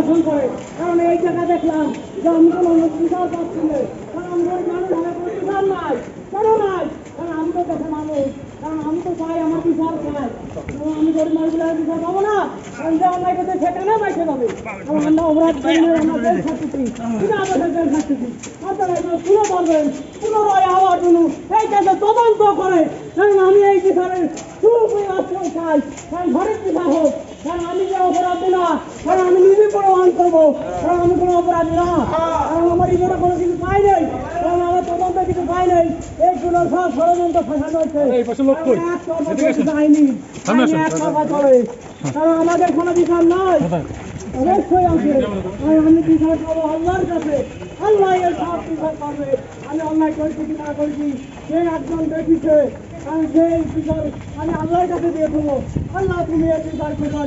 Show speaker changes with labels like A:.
A: ধর্ষণ করে। কারণ এই জায়গা দেখলাম যে আমি কোনো পাচ্ছি কারণ মানুষ নাই নাই। কারণ আমি তো দেখে মানুষ, কারণ আমি তো চাই আমার চাই। আমি গরিব পাবো না। কারণ যে অন্যায় পাবে কারণ আমরা অপরাধ করি আমরা জেল খাচ্ছি কিনা আমাদের পুনরায় এই কাজে তদন্ত করে কারণ আমি এই চাই। কারণ ঘরের হোক, কারণ আমি যে অপরাধী না কারণ আমি নিজে প্রমাণ করব কারণ আমি কোনো অপরাধী না। কারণ আমার জীবনে কোনো কিছু পাই নাই। কারণ আমার তদন্ত কিছু পাই নাই। এইগুলো সব ষড়যন্ত্র ফাঁসানো হচ্ছে কারণ আমাদের কোনো বিচার নাই। অবশ্যই আছে। আর আমি বিচার আল্লাহর কাছে। আল্লাহ এর সব বিচার করবে। আমি অন্যায় করেছি কি না করেছি সে একজন দেখিছে। আমি সেই বিচার আমি আল্লাহর কাছে দিয়ে দেবো। আল্লাহ তুমি বিচার করো।